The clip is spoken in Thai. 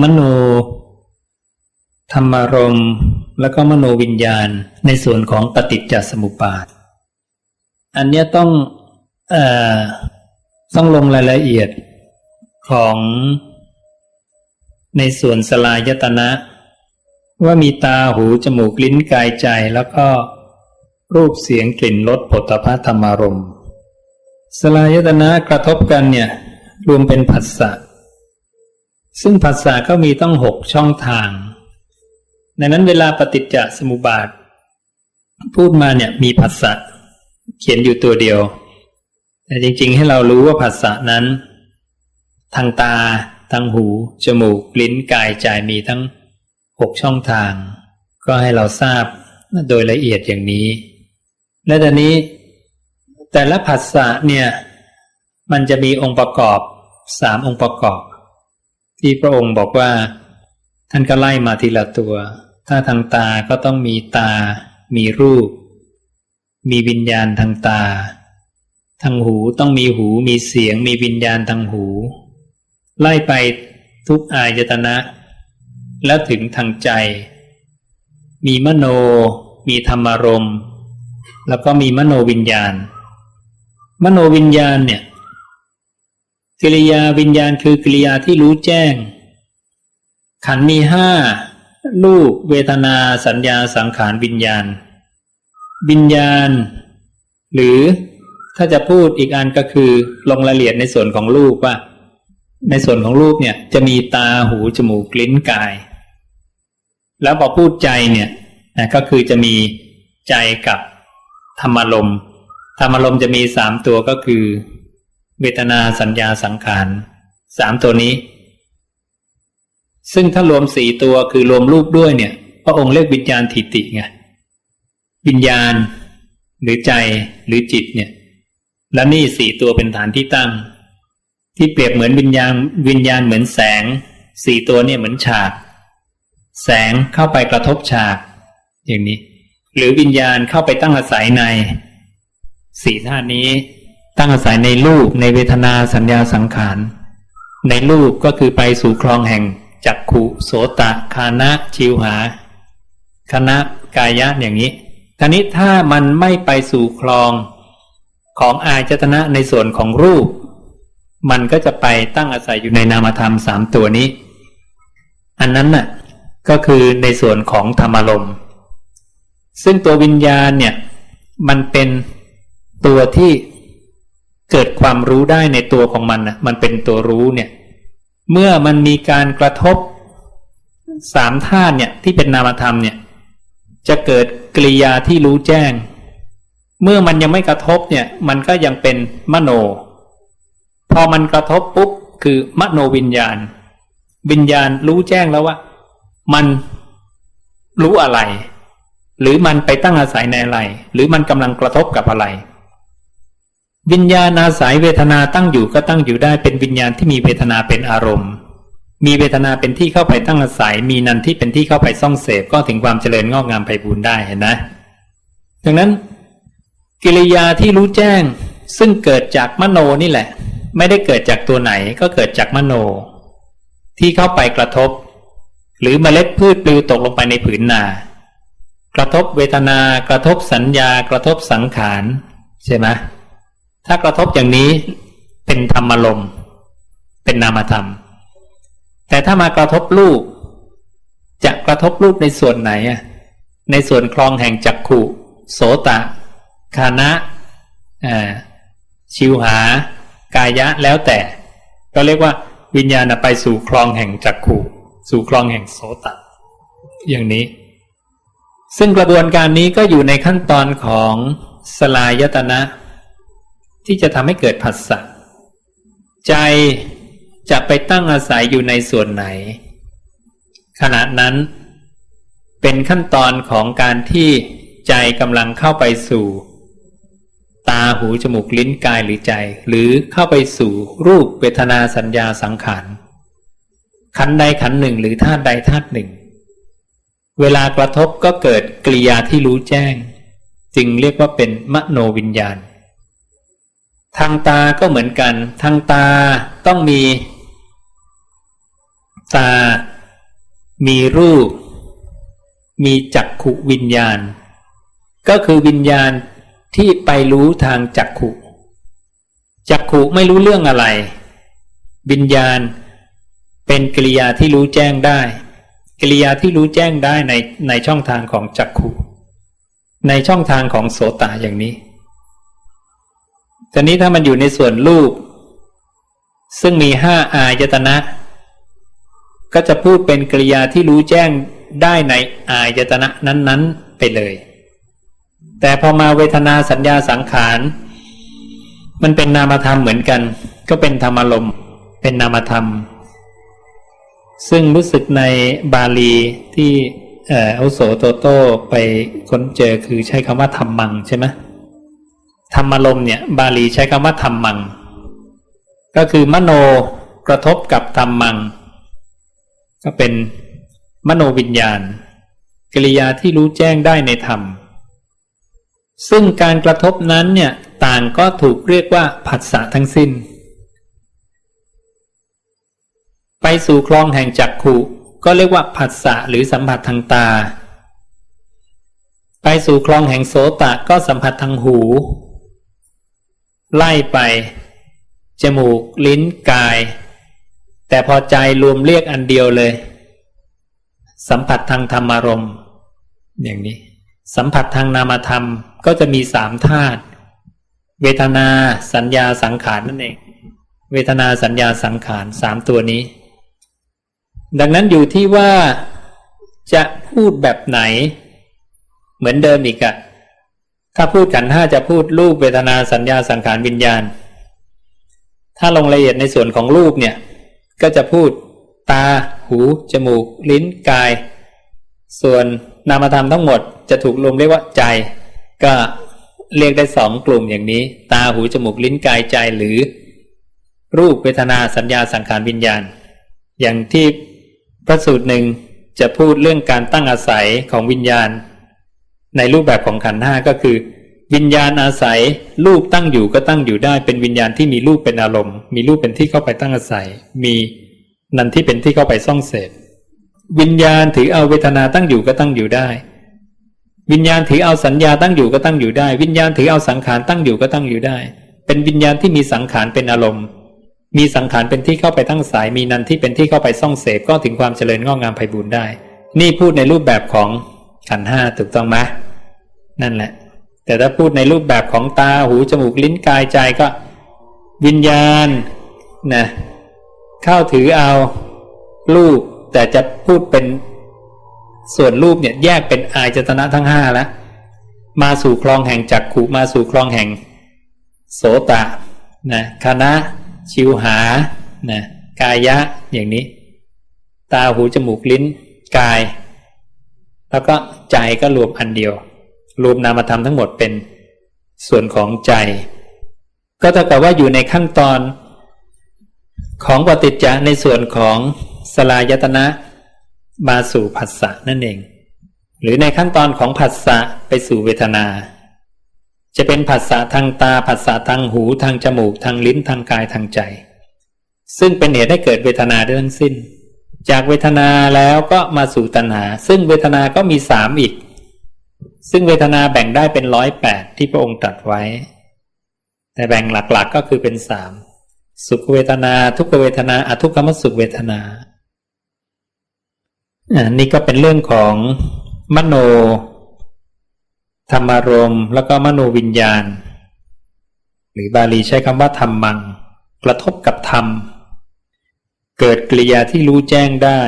มโนธรรมารมณ์แล้วก็มโนวิญญาณในส่วนของปฏิจจสมุปบาท อันนี้ต้องอต้องลงรายละเอียดของในส่วนสลายตนะ ว่ามีตาหูจมูกลิ้นกายใจแล้วก็รูปเสียงกลิ่นรสผลตภะธรรมารมณ์สลายตนะกระทบกันเนี่ยรวมเป็นผัสสะ ซึ่งผัสสะก็มีต้องหกช่องทาง ในนั้นเวลาปฏิจจสมุปบาท พูดมาเนี่ยมีผัสสะเขียนอยู่ตัวเดียว แต่จริงๆให้เรารู้ว่าผัสสะนั้น ทางตา ทางหู จมูก ลิ้น กายใจมีทั้งหกช่องทาง ก็ให้เราทราบโดยละเอียดอย่างนี้ และตอนนี้ แต่ละผัสสะเนี่ย มันจะมีองค์ประกอบสามองค์ประกอบ ที่พระองค์บอกว่า ท่านก็ไล่มาทีละตัว ถ้าทางตาก็ต้องมีตา มีรูป มีวิญญาณทางตา ทางหูต้องมีหู มีเสียง มีวิญญาณทางหู ไล่ไปทุกอายตนะ แล้วถึงทางใจ มีมโน มีธรรมารมณ์แล้วก็มีมโนวิญญาณ มโนวิญญาณเนี่ย กิริยาวิญญาณคือกิริยาที่รู้แจ้ง ขันมีห้ารูปเวทนาสัญญาสังขารวิญญาณ วิญญาณ หรือถ้าจะพูดอีกอันก็คือลงรายละเอียดในส่วนของรูปว่า ในส่วนของรูปเนี่ยจะมีตาหูจมูกลิ้นกาย แล้วพอพูดใจเนี่ยนะก็คือจะมีใจกับธรรมารมธรรมารมจะมีสามตัวก็คือ เวทนาสัญญาสังขารสามตัวนี้ ซึ่งถ้ารวมสี่ตัวคือรวมรูปด้วยเนี่ย พระองค์เรียกวิญญาณทิติไงวิญญาณ หรือใจหรือจิตเนี่ย และนี่สี่ตัวเป็นฐานที่ตั้ง ที่เปรียบเหมือนวิญญาณวิญญาณเหมือนแสงสี่ตัวเนี่ยเหมือนฉาก แสงเข้าไปกระทบฉาก อย่างนี้ หรือวิญญาณเข้าไปตั้งอาศัยในสี่ธาตุนี้ ตั้งอาศัยในรูปในเวทนาสัญญาสังขาร ในรูปก็คือไปสู่คลองแห่งจักขุโสตะคานะชิวหาคณะกายะอย่างนี้ท่านี้ถ้ามันไม่ไปสู่คลองของอายจตนะในส่วนของรูป มันก็จะไปตั้งอาศัยอยู่ในนามธรรมสามตัวนี้ อันนั้นน่ะก็คือในส่วนของธรรมารมซึ่งตัววิญญาณเนี่ยมันเป็นตัวที่ เกิดความรู้ได้ในตัวของมันน่ะมันเป็นตัวรู้เนี่ย เมื่อมันมีการกระทบสามธาตุเนี่ยที่เป็นนามธรรมเนี่ย จะเกิดกริยาที่รู้แจ้ง เมื่อมันยังไม่กระทบเนี่ย มันก็ยังเป็นมโน พอมันกระทบปุ๊บคือมโนวิญญาณ วิญญาณรู้แจ้งแล้วว่า มันรู้อะไร หรือมันไปตั้งอาศัยในอะไร หรือมันกำลังกระทบกับอะไร วิญญาณอาศัยเวทนาตั้งอยู่ก็ตั้งอยู่ได้เป็นวิญญาณที่มีเวทนาเป็นอารมณ์ มีเวทนาเป็นที่เข้าไปตั้งอาศัย มีนันที่เป็นที่เข้าไปซ่องเสพก็ถึงความเจริญงอกงามไปบูรได้เห็นนะ ดังนั้น กิริยาที่รู้แจ้งซึ่งเกิดจากมโนนี่แหละ ไม่ได้เกิดจากตัวไหนก็เกิดจากมโน ที่เข้าไปกระทบ หรือเมล็ดพืชปลิวตกลงไปในผืนนา กระทบเวทนากระทบสัญญากระทบสังขารใช่ไหม ถ้ากระทบอย่างนี้เป็นธรรมลมเป็นนามธรรม แต่ถ้ามากระทบรูป จะกระทบรูปในส่วนไหนอะในส่วนคลองแห่งจักขุ โสตะคานะชิวหา กายะแล้วแต่ ก็เรียกว่าวิญญาณไปสู่คลองแห่งจักขุ สู่คลองแห่งโสตะ อย่างนี้ ซึ่งกระบวนการนี้ก็อยู่ในขั้นตอนของสลายตนะ ที่จะทำให้เกิดผัสสะใจจะไปตั้งอาศัยอยู่ในส่วนไหน ขณะนั้น เป็นขั้นตอนของการที่ใจกำลังเข้าไปสู่ ตาหูจมูกลิ้นกายหรือใจ หรือเข้าไปสู่รูปเวทนาสัญญาสังขารขันใดขันหนึ่งหรือธาตุใดธาตุหนึ่ง เวลากระทบก็เกิดกริยาที่รู้แจ้ง จึงเรียกว่าเป็นมโนวิญญาณ ทางตาก็เหมือนกัน ทางตาต้องมี ตา มีรูป มีจักขุวิญญาณ ก็คือวิญญาณที่ไปรู้ทางจักขุ จักขุไม่รู้เรื่องอะไร วิญญาณเป็นกิริยาที่รู้แจ้งได้ กิริยาที่รู้แจ้งได้ในในช่องทางของจักขุ ในช่องทางของโสตอย่างนี้ แต่นี้ถ้ามันอยู่ในส่วนรูป ซึ่งมีห้าอายตนะ ก็จะพูดเป็นกริยาที่รู้แจ้งได้ในอายตนะนั้น ๆ ไปเลย แต่พอมาเวทนาสัญญาสังขารมันเป็นนามธรรมเหมือนกัน ก็เป็นธรรมอารมณ์ เป็นนามธรรม ซึ่งรู้สึกในบาลีที่เอ่ออุโสโตโต้ไปค้นเจอคือใช้คำว่าธรรมังใช่ไหม ธรรมารมเนี่ยบาลีใช้คำว่าธรรมัง ก็คือมโนกระทบกับธรรมัง ก็เป็นมโนวิญญาณ กิริยาที่รู้แจ้งได้ในธรรม ซึ่งการกระทบนั้นเนี่ยต่างก็ถูกเรียกว่าผัสสะทั้งสิ้น ไปสู่คลองแห่งจักขุก็เรียกว่าผัสสะหรือสัมผัสทางตา ไปสู่คลองแห่งโสตะก็สัมผัสทางหู ไล่ไป จมูก ลิ้นกาย แต่พอใจรวมเรียกอันเดียวเลย สัมผัสทางธรรมารมณ์อย่างนี้ สัมผัสทางนามธรรมก็จะมีสามธาตุเวทนาสัญญาสังขารนั่นเอง เวทนาสัญญาสังขารสามตัวนี้ ดังนั้นอยู่ที่ว่าจะพูดแบบไหน เหมือนเดิมอีกอะ ถ้าพูดขันห้าจะพูดรูปเวทนาสัญญาสังขารวิญญาณ ถ้าลงรายละเอียดในส่วนของรูปเนี่ย ก็จะพูดตา หู จมูก ลิ้น กาย ส่วนนามธรรมทั้งหมดจะถูกรวมเรียกว่าใจ ก็เรียกได้สองกลุ่มอย่างนี้ ตา หู จมูก ลิ้น กาย ใจ หรือ รูปเวทนาสัญญาสังขารวิญญาณ อย่างที่พระสูตรหนึ่งจะพูดเรื่องการตั้งอาศัยของวิญญาณ ในรูปแบบของขันธ์ห้าก็คือ วิญญาณอาศัย รูปตั้งอยู่ก็ตั้งอยู่ได้ เป็นวิญญาณที่มีรูปเป็นอารมณ์ มีรูปเป็นที่เข้าไปตั้งอาศัย มีนันที่เป็นที่เข้าไปซ่องเสพวิญญาณถือเอาเวทนาตั้งอยู่ก็ตั้งอยู่ได้ วิญญาณถือเอาสัญญาตั้งอยู่ก็ตั้งอยู่ได้ วิญญาณถือเอาสังขารตั้งอยู่ก็ตั้งอยู่ได้ เป็นวิญญาณที่มีสังขารเป็นอารมณ์ มีสังขารเป็นที่เข้าไปตั้งสาย มีนันที่เป็นที่เข้าไปซ่องเสพก็ถึงความเจริญงอกงามไพบูรณ์ได้ นี่พูดในรูปแบบของ ขันห้าถูกต้องไหมนั่นแหละ แต่ถ้าพูดในรูปแบบของตาหูจมูกลิ้นกายใจก็ วิญญาณนะเข้าถือเอารูป แต่จะพูดเป็นส่วนรูปเนี่ยแยกเป็นอายจตนะทั้งห้าแล้วมาสู่คลองแห่งจักขุมาสู่คลองแห่ง โสตะนะคณะชิวหานะกายะอย่างนี้ ตาหูจมูกลิ้นกาย แล้วก็ใจก็รวมอันเดียว รวมนามธรรมทั้งหมดเป็นส่วนของใจ ก็เท่ากับว่าอยู่ในขั้นตอนของปฏิจจะในส่วนของสลายตนะมาสู่ผัสสะนั่นเอง หรือในขั้นตอนของผัสสะไปสู่เวทนา จะเป็นผัสสะทางตาผัสสะทางหูทางจมูกทางลิ้นทางกายทางใจ ซึ่งเป็นเหตุให้เกิดเวทนาได้ทั้งสิ้น จากเวทนาแล้วก็มาสู่ตัณหา ซึ่งเวทนาก็มีสามอีก ซึ่งเวทนาแบ่งได้เป็นร้อยแปดที่พระองค์ตรัสไว้ แต่แบ่งหลักๆก็คือเป็นสามสุขเวทนา ทุกขเวทนาอทุกขมสุขเวทนาอันนี้ก็เป็นเรื่องของมโน ธรรมารมณ์แล้วก็มโนวิญญาณ หรือบาลีใช้คำว่าธรรมัง กระทบกับธรรม เกิดกิริยาที่รู้แจ้งได้